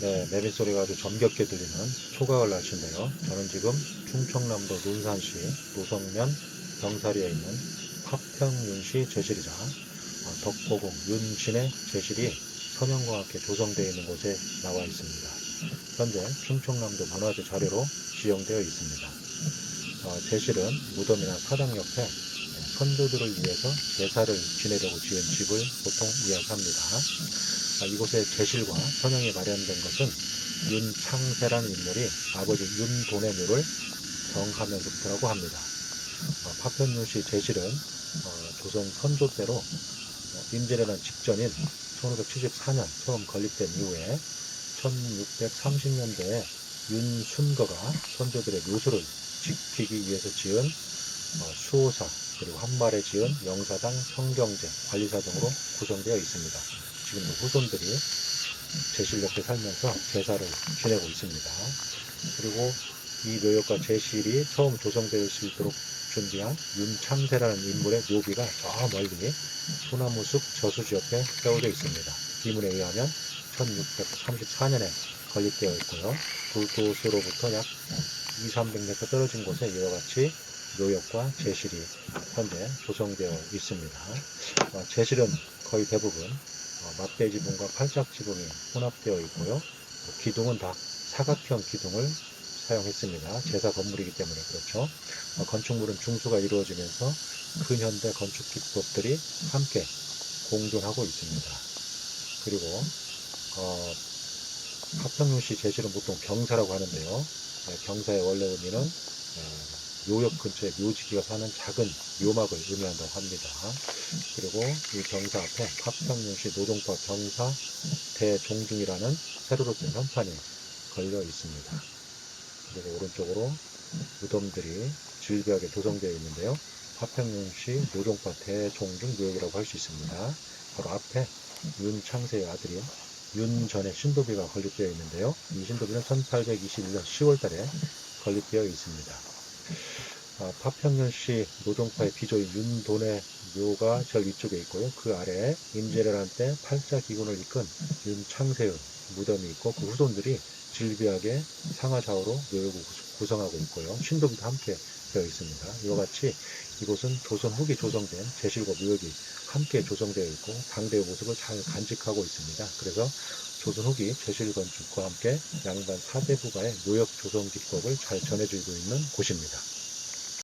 네, 내린 소리가 아주 정겹게 들리는 초가을 날씨인데요. 저는 지금 충청남도 논산시 노성면 병사리에 있는 화평윤시 제실이자 어, 덕포공 윤진의 제실이 선영과 함께 조성되어 있는 곳에 나와 있습니다. 현재 충청남도 문화재 자료로 지정되어 있습니다. 어, 제실은 무덤이나 사당 옆에 선조들을 위해서 제사를 지내려고 지은 집을 보통 이야기합니다. 아, 이곳에 제실과 선영이 마련된 것은 윤창세라는 인물이 아버지 윤돈의 묘를 정하면서부터라고 합니다. 어, 파편윤씨 제실은 어, 조선 선조 때로 어, 임진왜란 직전인 1574년 처음 건립된 이후에 1630년대에 윤순거가 선조들의 묘소를 지키기 위해서 지은 어, 수호사 그리고 한 말에 지은 영사당 성경제 관리사 등으로 구성되어 있습니다. 지금도 후손들이 제실 옆에 살면서 제사를 지내고 있습니다. 그리고 이 묘역과 제실이 처음 조성될 수 있도록 준비한 윤창세라는 인물의 묘비가 저 멀리 소나무 숲 저수지 옆에 세워져 있습니다. 기문에 의하면 1634년에 건립되어 있고요. 불도수로부터 약 2, 300m 떨어진 곳에 이와 같이 묘역과 제실이 현재 조성되어 있습니다. 어, 제실은 거의 대부분 어, 막대 지붕과 팔짝 지붕이 혼합되어 있고요. 어, 기둥은 다 사각형 기둥을 사용했습니다. 제사 건물이기 때문에 그렇죠. 어, 건축물은 중수가 이루어지면서 근현대 건축 기법들이 함께 공존하고 있습니다. 그리고 어, 합평윤씨 제실은 보통 병사라고 하는데요. 네, 병사의 원래 의미는 어, 묘역 근처에 묘지기가 사는 작은 묘막을 의미한다고 합니다. 그리고 이 병사 앞에 합평윤씨 노동파 병사 대종중이라는 세로로 된 현판이 걸려 있습니다. 그리고 오른쪽으로 무덤들이 질비하게 조성되어 있는데요. 화평윤씨 노동파 대종중 묘역이라고 할 수 있습니다. 바로 앞에 윤창세의 아들인 윤전의 신도비가 건립되어 있는데요. 이 신도비는 1821년 10월 달에 건립되어 있습니다. 아, 파평윤씨 노동파의 비조인 윤돈의 묘가 저 위쪽에 있고요. 그 아래에 임재래란 때 팔자 기군을 이끈 윤창세의 무덤이 있고 그 후손들이 질비하게 상하좌우로 묘역을 구성하고 있고요. 신도비도 함께 되어 있습니다. 이와 같이 이곳은 조선 후기 조성된 제실과 묘역이 함께 조성되어 있고 당대의 모습을 잘 간직하고 있습니다. 그래서 조선 후기 제실 건축과 함께 양반 사대부가의 묘역 조성 기법을 잘 전해주고 있는 곳입니다.